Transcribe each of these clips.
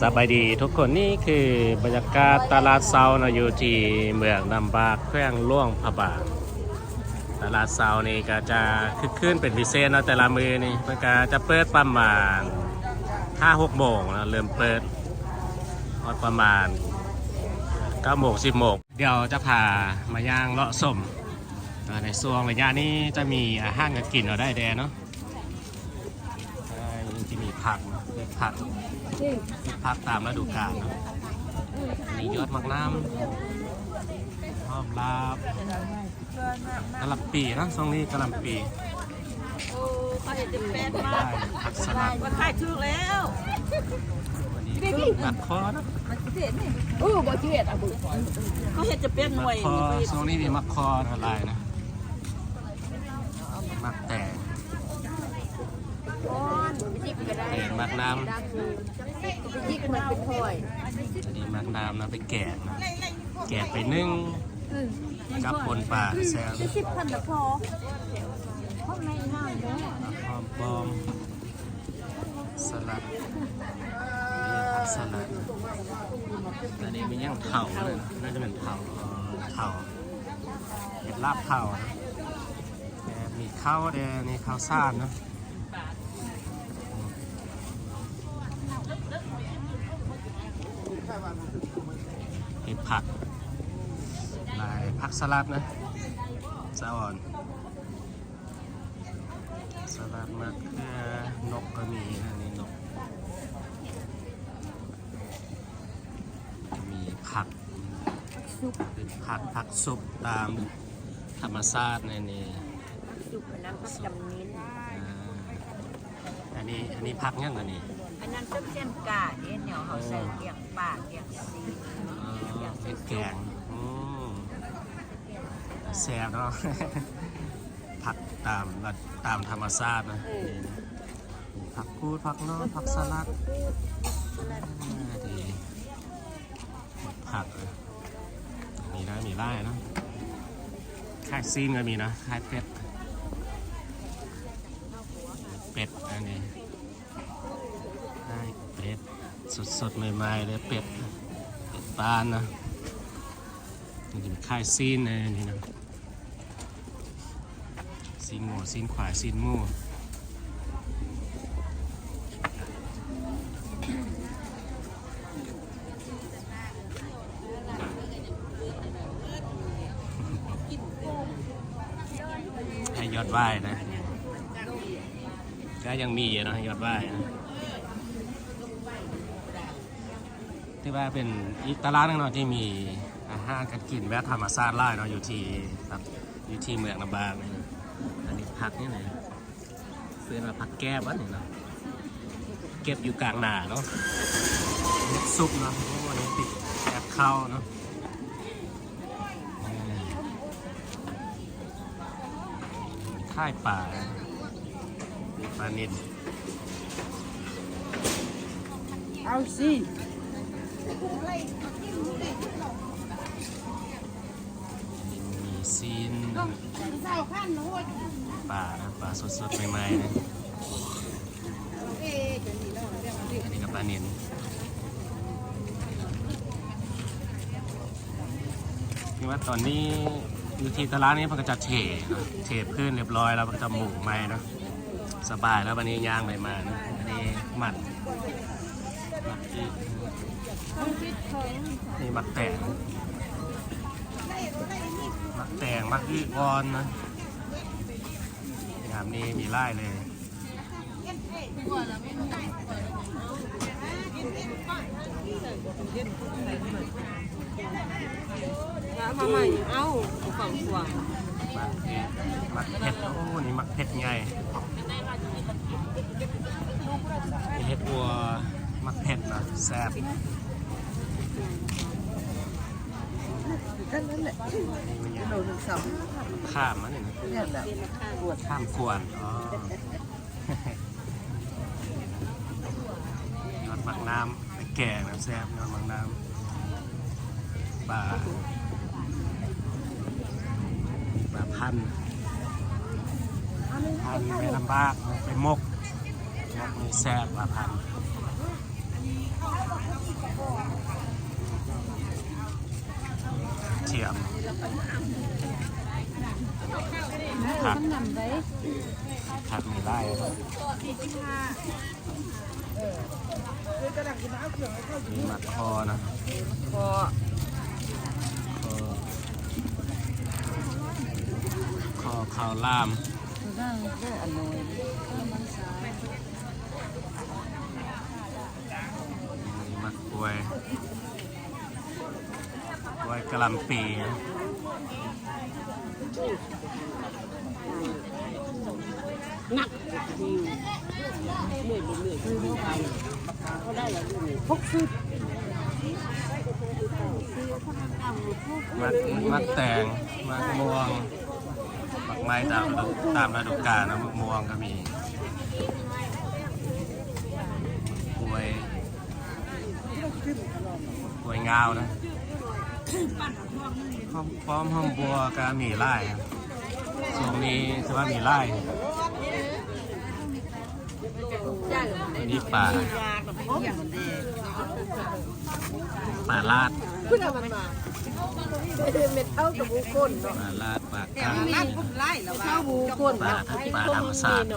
สบายดีทุกคนนี่คือบรรยากาศตลาดเซาเนาะอยู่ที่เมืองลำบากแขวงล่วงพระบางตลาดเซานี่ก็จะคึกคืนเป็นพิเศษเนาะแต่ละมือนี่เพื่อก็จะเปิดประมาณ5-6โมงนะเริ่มเปิดประมาณ9โมง10โมงเดี๋ยวจะพามาย่างเลาะสมในช่วงระยะนี้จะมีอาหารกันกินเราได้แดเนาะที่มีผักผัก พักตามฤดูกาลเนอะมียอดมักน้ำหอมลาบกะหล่ำปีนะช่วงนี้กะหล่ำปีโอ้เขาเห็นจะเป็นมาได้ผักสลัดว่าขายถูกแล้ววันนี้ตัดคอนะเออบ่ชีวิตอะบุเขาเห็นจะเป็นหมัน่วยกคอช่วงนี้มีมักคอนะลายนะมักแตง ก้อนจิกก็ได้ แตงมั กน้ดักคือจิกมันเป็นถ้วยำอันนี้มักน้ำนะไปแกะนะแกะไปนึ่งกับปนปลาแซวสิบพันละพอห้องในน้ำเด้อหอมปลอมสลัดนี่ผักสลัดอันนี้มันยังเผาเลยนะน่าจะเป็นเผาเอ่อเผาเป็นลาบเผานะแต่มีข้าวแดงนี่ข้าวซ่านนะ ผักลายผักสลัดนะสะอ่อน สลัดมะเขือนกก็มีนะนี่นก มีผักเป็นผักผักซุปตามธรรมชาติในนี้จุกน้ำก็จำนิ้นอ่าอันนี้อันนี้ผักยังอันนี้ อันนั้นต้มเส้นกาเนี่ยเนี่ยเขาใส่เกี่ยงปากเกี่ยงซีอ๋อเป็นแกงอืมแซ่บเนาะผักตามตามธรรมชาตินะนี่นะผักกูดผักนอกผักสลัดอ่าดีผักเลยมีนะมีไล่เนาะค่ายซีนก็มีนะค่ายเป็ดเป็ดอันนี้ได้เป็ด สดๆ ใหม่ๆเลยเป็ดเป็ดปานนะนี่เป็นค่ายซีนเลยนี่นะซีนหมูซีนขวายซีนมูให้ยอดไหว้นะก็ยังมีนะยอดว่ายนะ ที่ว่าเป็นอีกตลาดหนึงเนาะที่มีอาหารการกินแบบธรรมชาติไล่เนาะอยู่ที่ครับอยู่ที่เมืองลำบากนี่นะอันนี้ผักนี่นะเป็นว่าผักแก้บวะนี่เนาะเก็บอยู่กลางนาเนาะเม็ดซุปเนาะโอ้วันนี้ติดแอบเข้าเนาะอืมค่ายป่าปลานิลเอาสิ มีซีนปลานะปลาสดๆใหม่ๆนะอันนี้ก็ปลานิลคือว่าตอนนี้อยู่ที่ตลาดนี้มันก็จะเทเนะเทพื้นเรียบร้อยแล้วมันก็จะหมูใหม่นะสบายแล้ววันนี้ย่างใหม่มานะอันนี้หมันหมักอีก นี่มักแตงมักแตงมักอีกอนนะงามนี้มีไล่เลยมาใหม่เอ้าฝั่งขวางมักอีกมักเผ็ดโอ้นี่มักเผ็ดไงมีเห็ดวัว มักเผ็ดนะแซ่บนั่นนั่นแหละนี่มันยังโดนหนึ่งสองข้ามมันนี่นะเนี่ยแหละข้ามกวนอ๋อยอดมักน้ำแก่นะแซ่บยอดมักน้ำปลาปลาพันพันไม่ลำบากไปมกมกนี่แซ่บปลาพันธุ์ เจียมผักผักมีไล่มีมัดคอนะคอคอข้าวล่ามข้าวล่าม วยกล้วยกระลำปีหนักเหนื่อยเหนื่อยคือไปเขาได้แล้วพกซื้อมัดมัดแตงมัดม่วงหมักไม้ตามตามฤดูกาลนะมัม่วงก็มีกล้วย สว ยงามนะห้องพร้อมห้องบัวก็มีไร่ครับช่วงนี้ถือว่ามีไร่อันนี้ป่าป่าลาดขึ้นเอามันมาเม็ดเท่ากับบุคคลเนาะป่าลาดป่ากังนั่นคุณไล่แล้วว่าบุคคลป่าป่าธรรมศาสตร์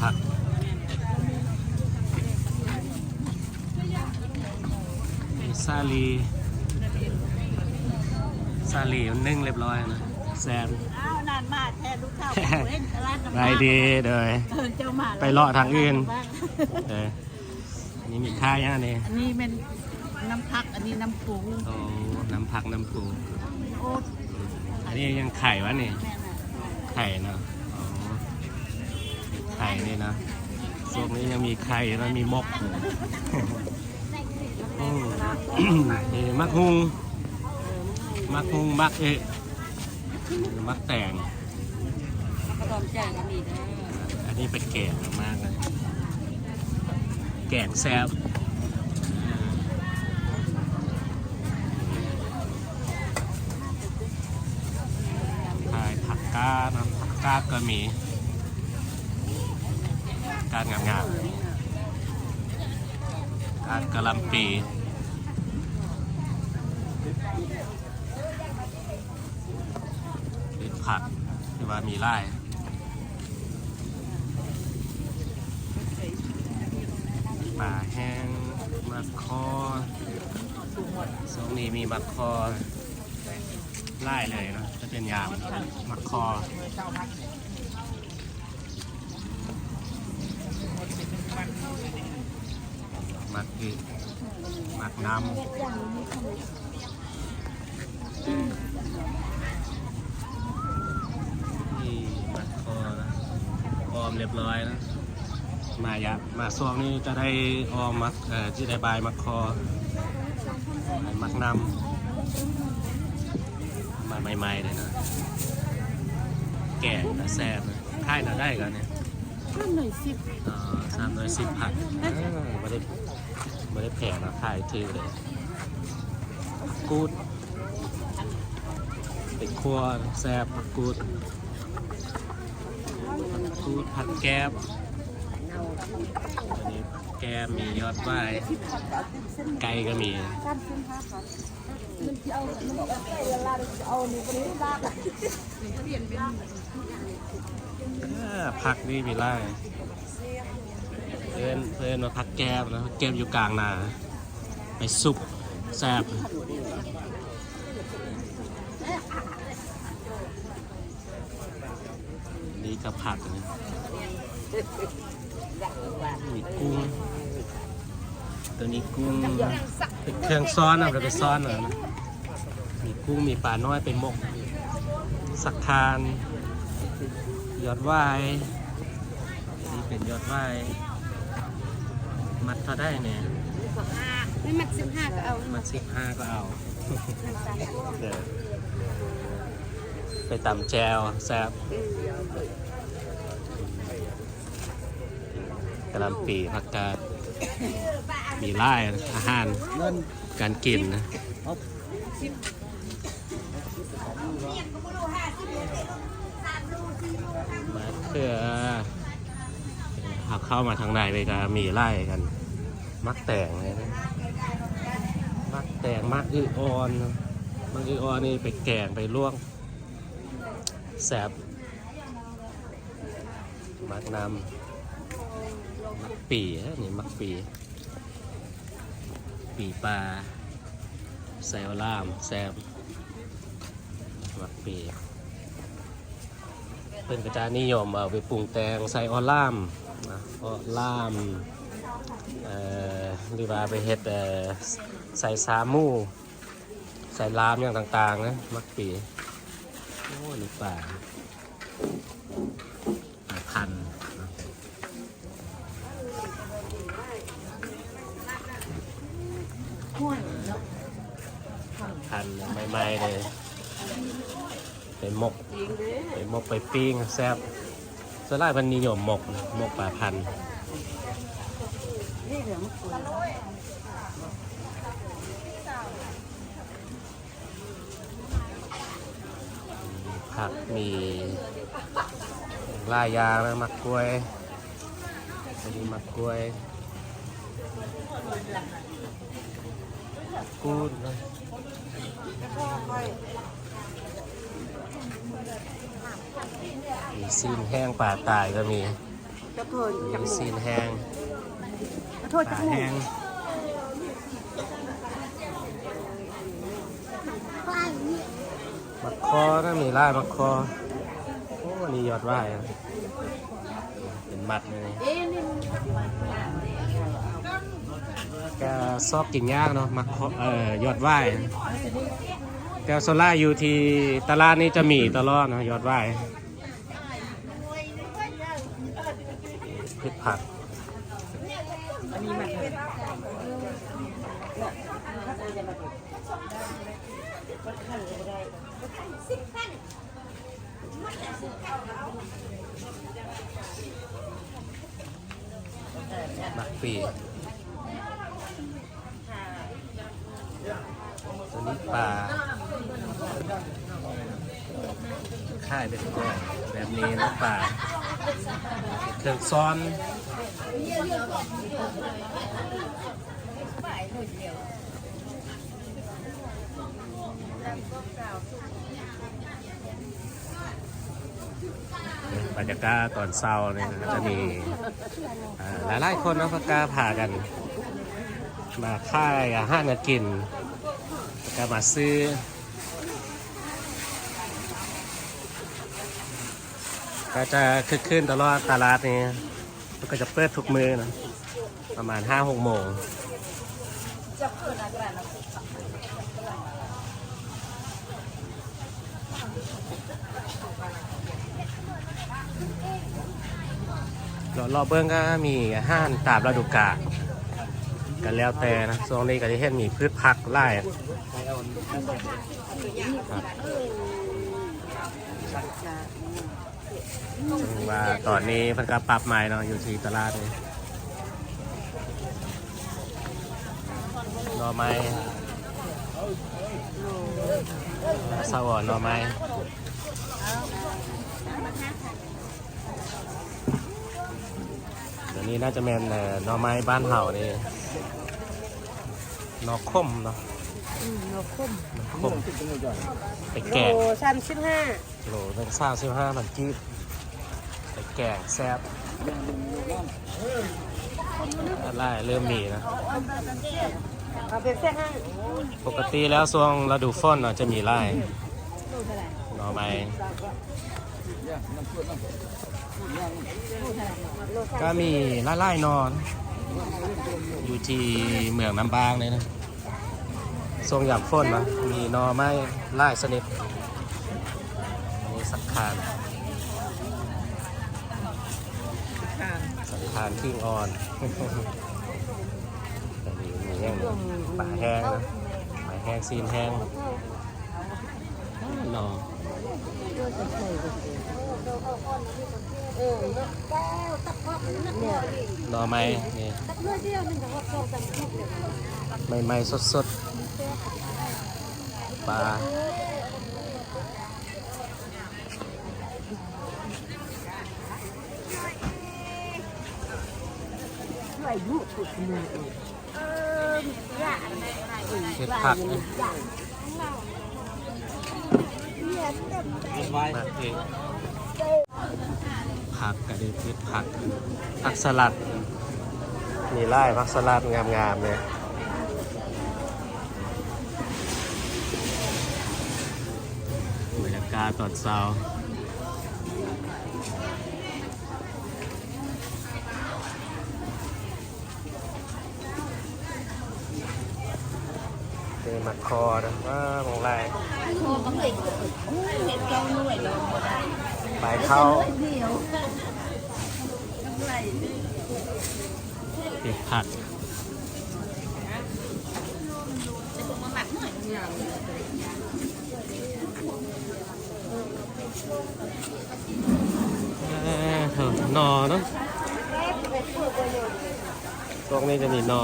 ผักมีซาลีซาลีมันนึ่งเรียบร้อยนะแซมอ้าวนานมาแทนลูกสาวเล่นตลาดน้ำได้ดีเลยเจ้ามาไปเลาะทางอื่นเอออันนี้มีค่ายังไงนี่อันนี้เป็นน้ำพักอันนี้น้ำปูโอ้น้ำผักน้ำปูโอ้อั นนี้ยังไข่วะนี่แม่น่ะไข่เนาะอ๋อไข่นี่นะช่วงนี้ยังมีไข่แล้วมีมกอยู่ อืมนี่มักฮุงมักฮุงมักเอะมักแต่งกระดอมแจ้งก็มีเด้ออันนี้เป็นแกงมากเลย แกงแซ่บขายผักกาดนะผั กาดก็มีกาดงามๆกาดกะลำปีเป็นผักที่ว่ามีไร่ป่าแห้งมัดคอสองนี้มีมัดคอ ไล่เลยนะจะเป็นยามมัดคอมัดอีกมัดน้ำนี่มัดคอนะออมเรียบร้อยนะมายะมาช่วงนี้จะได้ออมมักเอ่อที่ได้บายมักคอมักน้ำ ใหม่ๆเลยนะแก่นะแซ่บนะค่ายนะได้กันเนี่ยข้ามหน่อยสิอ่าสามร้อยสิบผัดอ่าไม่ได้ไม่ได้แพงนะขายถือเลยกูดเป็นครัวแซ่บผักกูดผักกูดผัดแก้บอันนี้แกมมียอดไม้ไก่ก็มี อ่าผักนี่มีไล่เพื่อนเพื่อนมาพักแก้มนะแก้มอยู่กลางนาไปซุปแซ่บนี่ก็ผักนะมีกุ้งตัวนี้กุ้งเป็นเครื่องซ้อนนะเราไปซ้อนเหรอนะ กุ้งมีปลาน้อยเป็นมก สักทาน ยอดวายนี่เป็นยอดวายมัดเท่าได้เนี่ยไม่มักสิบห้าก็เอา มัดสิบห้าก็เอาเดี๋ยวไปตำแจวแซ่บกระหลำปีผักกาดมีไล่อาหารการกินนะ มัดคือเอาเข้ามาทางในไปก็มีไล่กัน มักแต่งเลยนะมักแต่งมักอือออนมักอือออนนี่ไปแกงไปลวกแสบมักนำมักปีฮะนี่มักปี ปีปลาแซวล่ามแซมมักปี เพิ่นก็จะนิยมเอาไปปรุงแต่งใส่ออล่ามออล่ามหรือว่าไปเฮ็ดใส่ซามูใส่ลามอย่างต่างๆนะมักปีโอ้นี่ป่าป่าพันพันใหม่ๆเลย หมกไปหมกไปปิ้งแซ่บส่วนใหญ่มันนิยมหมกนะหมกปลาพันธุ์นี่เหลืองปุ๋ยผักมีลายยางนะมักกล้วยอันนี้มักกล้วยกูดนะ มีซีนแห้งป่าตายก็มีจะเคยมีซีนแห้งโทษปจะลาหมูแห้งป้ายนี่มักคอนะมีลายมักคอโอ้นี่ยอดว่ายอะเป็นมัดเลยนี่เอ๊ะนี่แกชอบกินยากเนาะมักคอเอ่อยอดว่าย แกโซล่าอยู่ที่ตลาดนี้จะมีตลอดนะยอดว่ายพืชผักอันนี้มันมักปี ตัวนี้ปลาค่ายเป็นก้อนแบบนี้นะปลาเครื่องซ้อนบรรยากาศตอนเช้าเนี่ยจะมีอ่ายหลายคนนาะพกาพากัน มาค่ายอาหารมกิน ก็มาซื้อก็จะคึกคืนตลอดตลาดนี้มันก็จะเปิดทุกมือนะประมาณ5 6โมงจะเกิดอะไรอรอเบิ้องก็มีอาหารตามฤดูกาล กันแล้วแต่นะช่วงนี้ก็จะเห็นมีพืชผักไล่ครับซึ่งว่าตอนนี้เพิ่นก็ปรับใหม่เนาะอยู่ที่ตลาดเลยหน่อไม้สาวรรค์หน่อไม้เดี๋ยวนี้น่าจะเป็นเอ่อหน่อไม้บ้านเห่านี่ น่อคมเนาะอืมนกคุ้มหน่อคมไปโลแกงชันสิบห้าโหลเป็นสามสิบห้าพันกีบไปแกงแซ่บอะไรเริ่มมีนะเอาเป็นเส้นห้าปกติแล้วช่วงฤดูฝนเนาะจะมีไร่หน่อไม้ก็มีไร่ไร่นอน อยู่ที่เมืองน้ำบางเลยนะทรงอย่างฝนนะมีนอไม้ไร่สนิทมีสักคานสังขารทิ้งอ่อนแต่นี่มีแห้งปลาแห้งนะปลาแห้งซีนแห้ง รอรอไหมนี่ใหม่ๆสดๆปลาเห็ดผักนะ มาเองผักกระเด็นพิษผักผักสลัด มีไร่ผักสลัดงามๆเลยบรรยากาศตอนเช้า มาคอนะว่ามองไรโทรก็เลยเห็นแก้วหน่วยเลยบ่ได้ไปเข้าเดียวกำไรเก็บผักจะถูกมาหมักหน่อยเนี่ยเอ้อเถอะนอเนาะตรงนี้จะมีนอ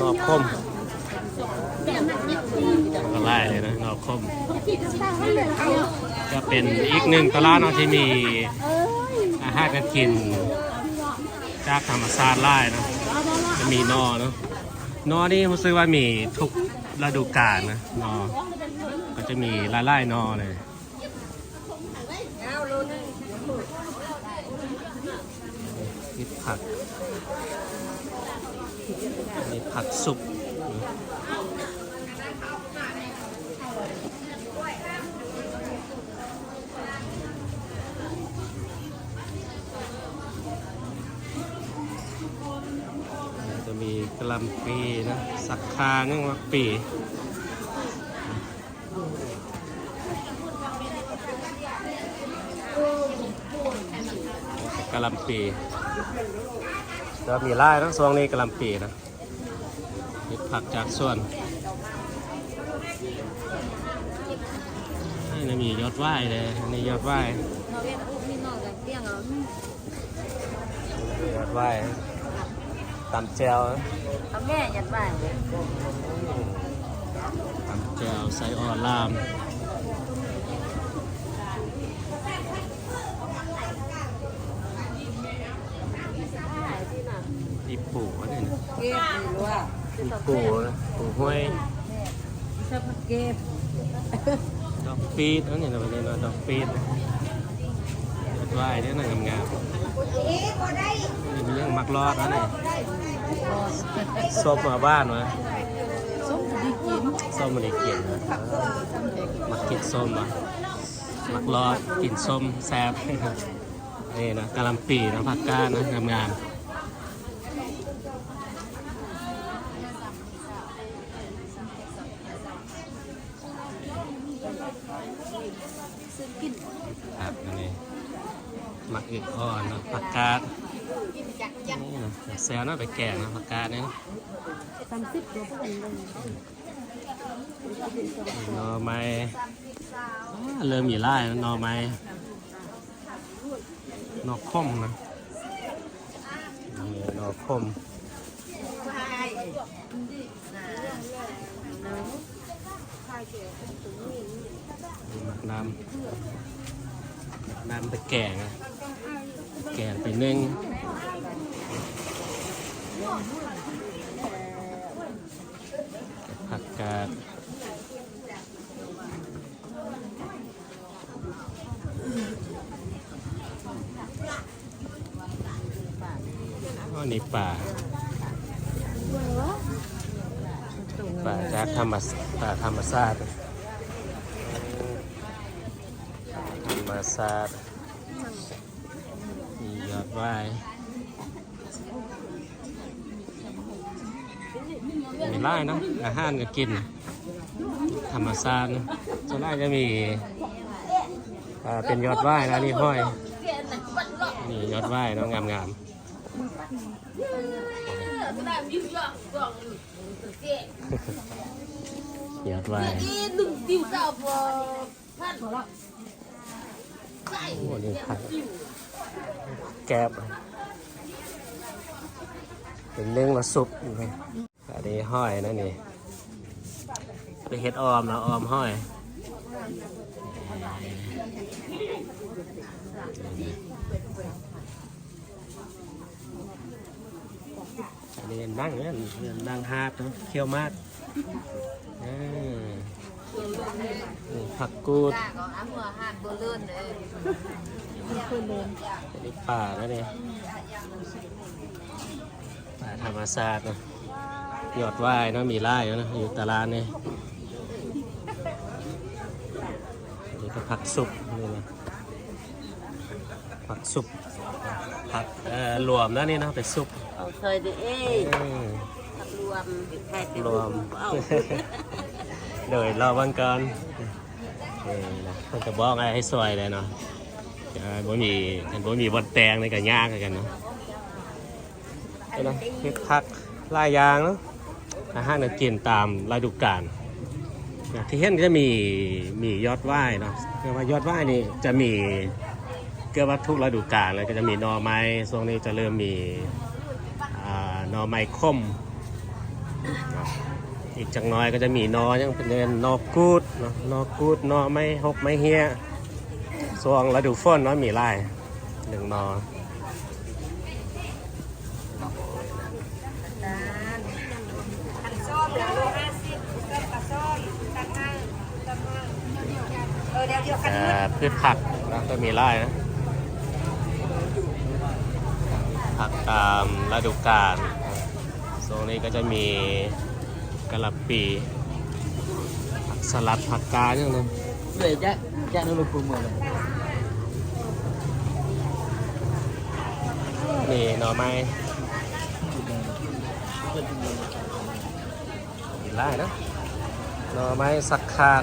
นอคม ก็ไล่เลยนะนอคมจะเป็นอีกหนึ่งตลาดเนาะที่มีอาหารการกิน จากธรรมชาติไล่เนาะจะมีนอเนาะนอนี่รู้สึกว่ามีทุกฤดูกาลนะนอก็จะมีไล่ไล่นอเลยมีผักมีผักสุก มีกะหลำปีนะสักคานึ่งวักปีกะหลำปีแล้วมีไล่ทั้งสองนี้กะหลำปีนะมีผักจากส่วนนี่นะมียอดไหว้เลยอันนี่ยอดไหว้เราเรียกอุ้มนี่นอนกันเตี้ยงเรายอดไหว้ ตำแจวนะเอาแม่ยัดบ้านตำแจวใส่อ่อนลามอีปูอันนี้นะเก็บหรือว่าอีปูนะปูห้วยชอบเก็บดอกปีดอันนี้นะประเด็นว่าดอกปีดยอดไหว้เนี่ยนะงามๆ นี่มีเรื่องมักรอดอันนี้ส้มมาบ้านวะส้มดีกินส้มมันได้กินนะมักกินส้มอะมักรอดกินส้มแซ่บนี่นะกะหล่ำปีนะผักกาดนะงามๆครับอันนี้ มักอึกอ่อนนะผักกาดนี่นะแซวนะไปแกงนะผักกาดเนี่ยนะสามสิบตัวคนเลยหน่อไม้เริ่มมีไล่หน่อไม้หน่อคมนะนี่หน่อคมนี่หมักน้ำ น้ำไปแกง แกงไปนึ่งผักกาดอ๋อนี่ป่าป่าจากธรรมศป่าธรรมศาสต ร์ธรรมศาสตร์มียอดไหว้มีไร่นะอาหารก็กิน ธรรมศาตร์นะส่วนไร่จะมีเป็นยอดไหว้นะนี่ห้อย นี่ยอดไหว้เนาะงามๆยอดไหว้ โอ้นี่ผักแกบเป็นเรื่องละสุกอยู่เลยอันนี้ห้อยนะนี่เป็นเห็ดออมนะออมห้อยอันนี้นั่งเนี่ยนั่งฮาร์ดเนาะเคี้ยวมากออนี่ ผักกูดจ้าก็อ้ำหัวหันบ่เลื่อนเลยอันนี้ป่าแล้วเนี่ยป่าธรรมศาสตร์เนาะยอดว่ายเนาะมีไร่เนาะอยู่ตารางนี่อันนี้ก็ผักสุกนี่นะผักสุกผักเอ่อรวมแล้วนี่เนาะเป็นสุกเอาเคยดิเอ้ยอืมผักรวมแค่รวม เอา เดี๋ยรอวันก่อนนี่นะเพิ่นจะบอกอะไรให้สวยเลยเนาะจะบ่มีกันบ่มีบนแตงในกันยากกันเนาะนี่นะเฮ็ดผักลายยางเนาะอาหารน่ะกินตามฤดูกาลนะที่เห็นจะมีมียอดว่ายเนาะคือว่ายอดว่ายนี่จะมีเกือบว่าทุกฤดูกาลเลยก็จะมีนอไม้ช่วงนี้จะเริ่มมีอนอไม้คม อีกจังน้อยก็จะมีนอยังเป็นเดินนอกูดเนาะนอกูดนอไม่หกไม่เฮียส่วงฤดูฝนเนาะมีไล่หนึ่งนอพืชผักนะก็มีไล่นะ ผักตามฤดูกาลโซนนี้ก็จะมี ปีผักสลัดผักกาดอย่างนึง về chắc chắc nó lục cùng rồi นี่หน่อไม้มีไล่นะหน่อไม้สักคาน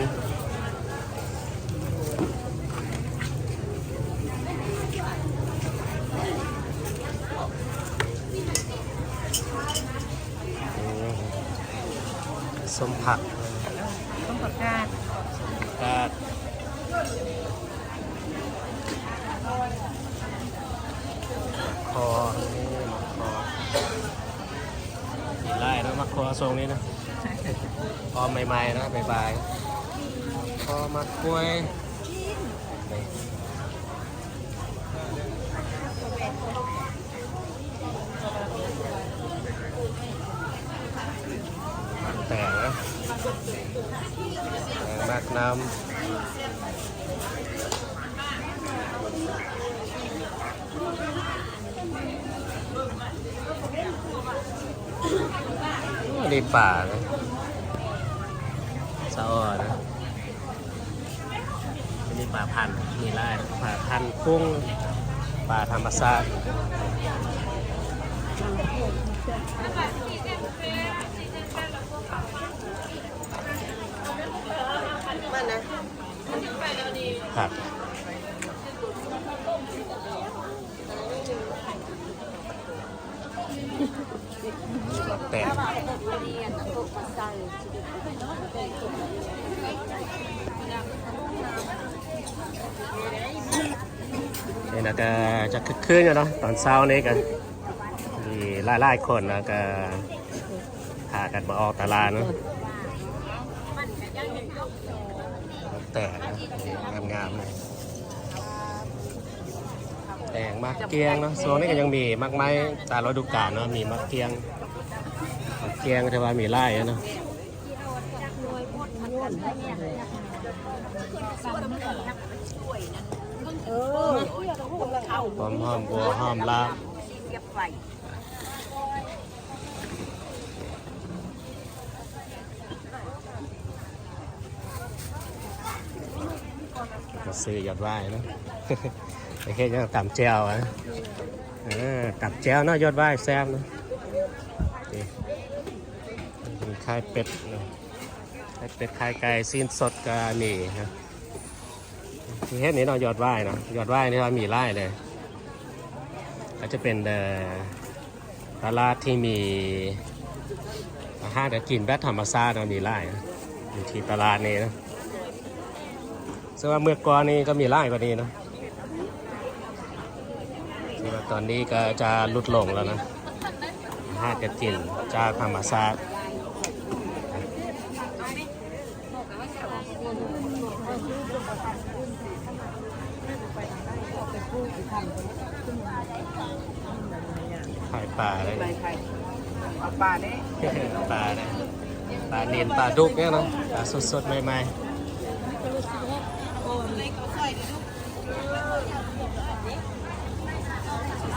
ส้มผักต้มผักกาดกาดคอนี่มาคอมีไล่นะมาคอทรงนี้นะคอใหม่ๆนะบายๆคอมากล้วยนี่มันแตกนะ แรงมาก น้ำนี่ป่านะสะออนะอันนี่ป่าพันธุ์มีไร่ป่าพันธุ์กุ้งป่าธรรมชาติ มานะครับแตกนี่นะก็จะคึกคืนอยู่เนาะตอนเช้านี้กันมีหลายๆคนนะก็พากันมาออกตลาดเนาะ แตกนะงามๆเลยแดงมากเกียงเนาะโซนนี้ก็ยังมีมากไม้ตามฤดูกาลเนาะมีมากเกียงมากเกียงแต่ว่ามีไร่อะเนาะเออคนละเอาหอมหอมบัวหอมลาบ ก็ซื้อหยอดไว้เนาะไอ้แค่ยังตำแจวอะเออตำแจวเนาะยอดไว้แซ่บเนาะมีไข่เป็ดเนาะไข่เป็ดไข่ไก่ซีนสดก็มีนะที่เฮ็ดนี้เนาะยอดไว้เนาะยอดไว้นี่เรามีไร่เลยก็จะเป็นเอตลาดที่มีอาหารกินแบบธรรมชาติเรามีไร่อยู่ที่ตลาดนี้นะ ซึ่งว่าเมื่อก่อนนี้ก็มีไร่กว่านี้เนอะที่ว่าตอนนี้ก็จะลดลงแล้วนะห้าจะกินจากธรรมชาติขายปลาเลยไปใครเอาปลาเนี่ยปลาเนี่ยปลาเนียนปลาดุกเนี่ยเนาะปลาสดๆใหม่ๆ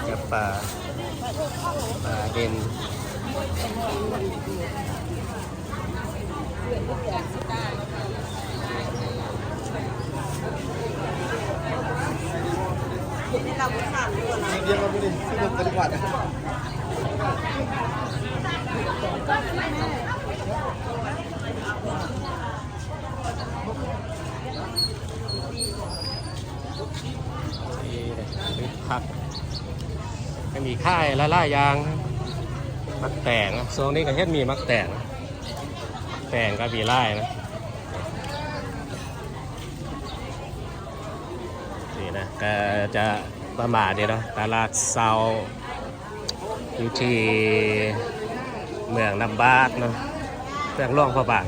กับ ปลาปลาเนียนเรียกว่าไม่ได้ซื้อรถกันดีกว่าที่พัก มีค่ายละล่ายาง มักแต่งโซนนี้ก็เฮ็ดมีมักแต่ง แต่งก็มีไล่นะนี่นะก็จะประมาณนี้เนาะตลาดเซาอยู่ที่เมืองลำบากเนาะเมืองร่องพระบาง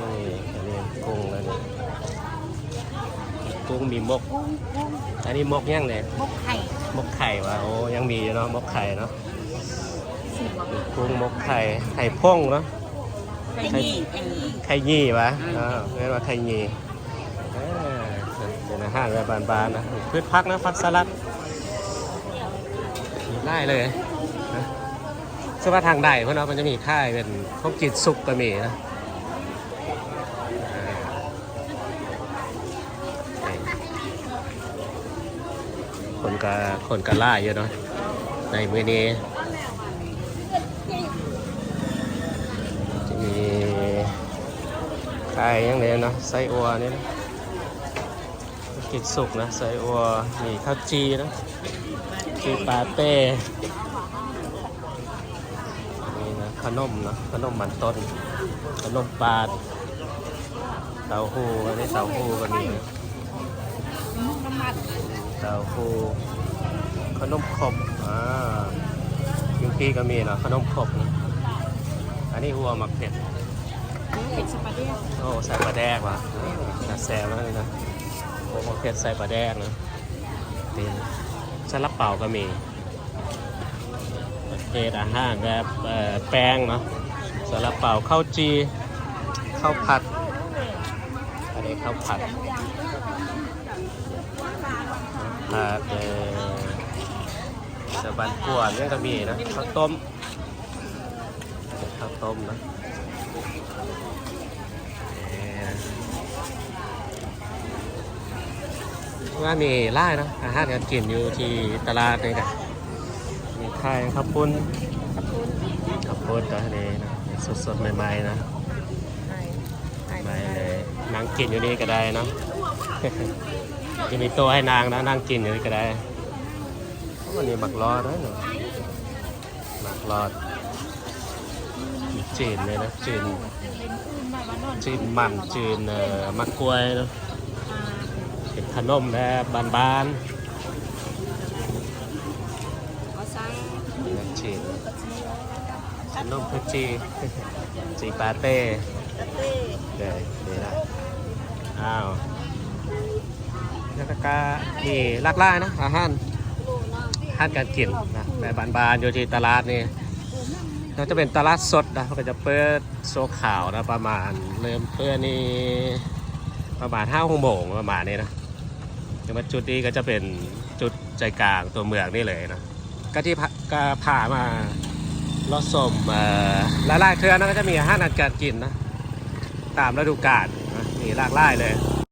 นี่อันนี้กุ้งแล้วนี่ กุ้งมีมก อันนี้มกยังเนี่ยมกไข่มกไข่วะโอ้ยังมีอยู่เนาะมกไข่เนาะกุ้งมกไข่ไข่พ่งเนาะไข่นี่ไข่นี่ไข่ยี่วะอ่าเรียกว่าไข่ยี่เออเป็นอาหารแบบบานๆนะพืชพักนะฟักสลัดมีไล่เลยนะสว่าทางใดเพราะเนาะมันจะมีค่ายเป็นข้าวกินสุกก็มีนะอ่านี่คน ก็คนก็ล่าเยอะเนาะในมือนี้จะมีไข่ยังไงเนาะไส้อัวนี่นะกินสุกนะไส้อัวมีข้าวจีนะจีปาเต้นี่นะขนมนะขนมมันต้น ขนมปาดเต้าหู้อันนี้เต้าหู้ก็มีเต้าหู้ ขนมขบอ่ายุงกี้ก็มีนะขนมขบนะอันนี้หัวหมักเผ็ดเป็นสปาเกตตี้โอ้ใส่ปลาแดกว่ะน่าแซ่บมากเลยนะหัวหมักเผ็ดใส่ปลาแดกนะนี่ซาลาเปาก็มีประเภทอาหารแบบเอ่อแป้งเนาะซาลาเปาข้าวจีข้าวผัดอันนี้ข้าวผัดผัดเอ่อะบันกวนเนี่ก็มีนะข้าวต้มข้าวต้มนะว่ามีไล่นะอาหารการกินอยู่ที่ตลาดนี่นะมีไข่ข้าวปุ้นข้าวปุ้นตัวนี้นะสดๆใหม่ๆนะใหม่เลยนั่งกินอยู่นี่ก็ได้นะจะมีต๊ะให้นางนะนั่งกินอยู่นี่ก็ได้ วันนี้หมักรอดนะเนาะหมักรอดมีจีนเลยนะจีนจีนมันจีนเอ่อมะกล้วยเนาะเป็นขนมแบบบานเอาใส่ๆเป็นจีนขนมพุจีจีปาเต้ตะเต้เดี๋ยวนี่นะอ้าวแล้วก็มีหลากหลายนะอาหาร อาหารการกินนะแบบบานๆอยู่ที่ตลาดนี่เราจะเป็นตลาดสดนะเขาก็จะเปิดโซขาวนะประมาณเริ่มเปิดนี่ประมาณห้าโมงประมาณนี้นะแต่ว่าจุดนี้ก็จะเป็นจุดใจกลางตัวเมืองนี่เลยนะก็ที่ก็พามาลอดสมเอ่อหลายๆเทือนะก็จะมีอาหารการกินนะตามฤดูกาลนะมีหลากหลายเลย